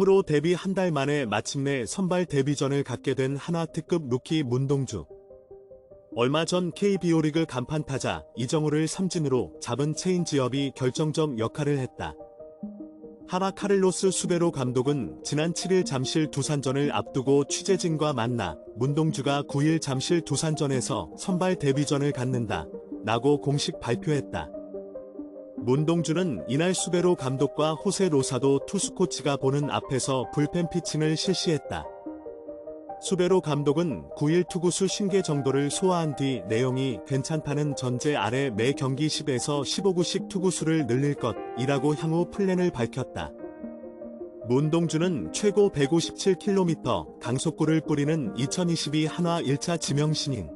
프로 데뷔 한 달 만에 마침내 선발 데뷔전을 갖게 된 하나 특급 루키 문동주. 얼마 전 KBO 리그 간판 타자 이정우를 삼진으로 잡은 체인지업이 결정적 역할을 했다. 하나 카를로스 수베로 감독은 지난 7일 잠실 두산전을 앞두고 취재진과 만나 문동주가 9일 잠실 두산전에서 선발 데뷔전을 갖는다. 라고 공식 발표했다. 문동주는 이날 수베로 감독과 호세 로사도 투수 코치가 보는 앞에서 불펜 피칭을 실시했다. 수베로 감독은 9일 투구수 신개 정도를 소화한 뒤 내용이 괜찮다는 전제 아래 매 경기 10에서 15구씩 투구수를 늘릴 것이라고 향후 플랜을 밝혔다. 문동주는 최고 157km 강속구를 뿌리는 2022 한화 1차 지명 신인.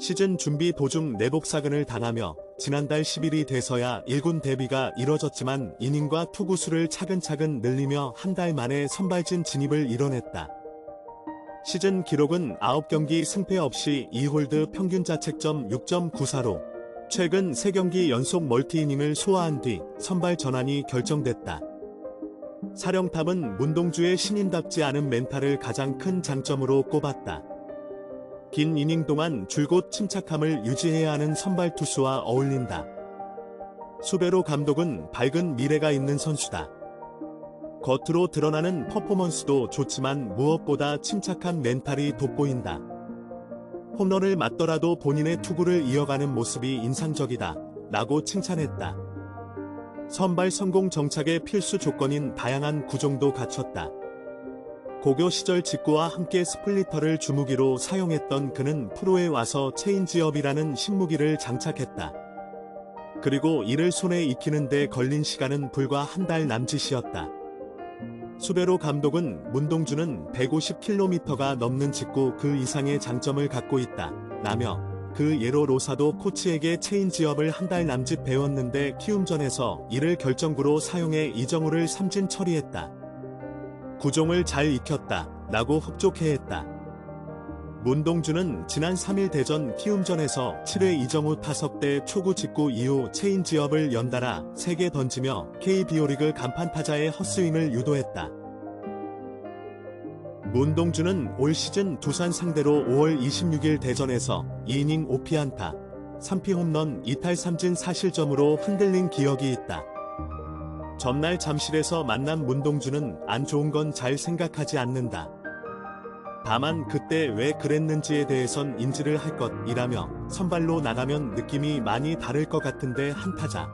시즌 준비 도중 내복사근을 당하며 지난달 10일이 돼서야 1군 데뷔가 이뤄졌지만 이닝과 투구수를 차근차근 늘리며 한 달 만에 선발진 진입을 이뤄냈다. 시즌 기록은 9경기 승패 없이 2홀드 평균 자책점 6.94로 최근 3경기 연속 멀티이닝을 소화한 뒤 선발 전환이 결정됐다. 사령탑은 문동주의 신인답지 않은 멘탈을 가장 큰 장점으로 꼽았다. 긴 이닝 동안 줄곧 침착함을 유지해야 하는 선발 투수와 어울린다. 수베로 감독은 밝은 미래가 있는 선수다. 겉으로 드러나는 퍼포먼스도 좋지만 무엇보다 침착한 멘탈이 돋보인다. 홈런을 맞더라도 본인의 투구를 이어가는 모습이 인상적이다. 라고 칭찬했다. 선발 성공 정착의 필수 조건인 다양한 구종도 갖췄다. 고교 시절 직구와 함께 스플리터를 주무기로 사용했던 그는 프로에 와서 체인지업이라는 신무기를 장착했다. 그리고 이를 손에 익히는데 걸린 시간은 불과 한 달 남짓이었다. 수베로 감독은 문동주는 150km가 넘는 직구 그 이상의 장점을 갖고 있다. 라며 그 예로 로사도 코치에게 체인지업을 한 달 남짓 배웠는데 키움전에서 이를 결정구로 사용해 이정우를 삼진 처리했다. 구종을 잘 익혔다. 라고 흡족해했다. 문동주는 지난 3일 대전 키움전에서 7회 이정우 타석 때 초구 직구 이후 체인지업을 연달아 3개 던지며 KBO 리그 간판 타자의 헛스윙을 유도했다. 문동주는 올 시즌 두산 상대로 5월 26일 대전에서 2이닝 5피안타, 3피 홈런 2탈 3진 4실점으로 흔들린 기억이 있다. 전날 잠실에서 만난 문동주는 안 좋은 건 잘 생각하지 않는다. 다만 그때 왜 그랬는지에 대해선 인지를 할 것이라며 선발로 나가면 느낌이 많이 다를 것 같은데 한타자.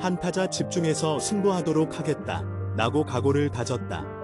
한타자 집중해서 승부하도록 하겠다. 라고 각오를 다졌다.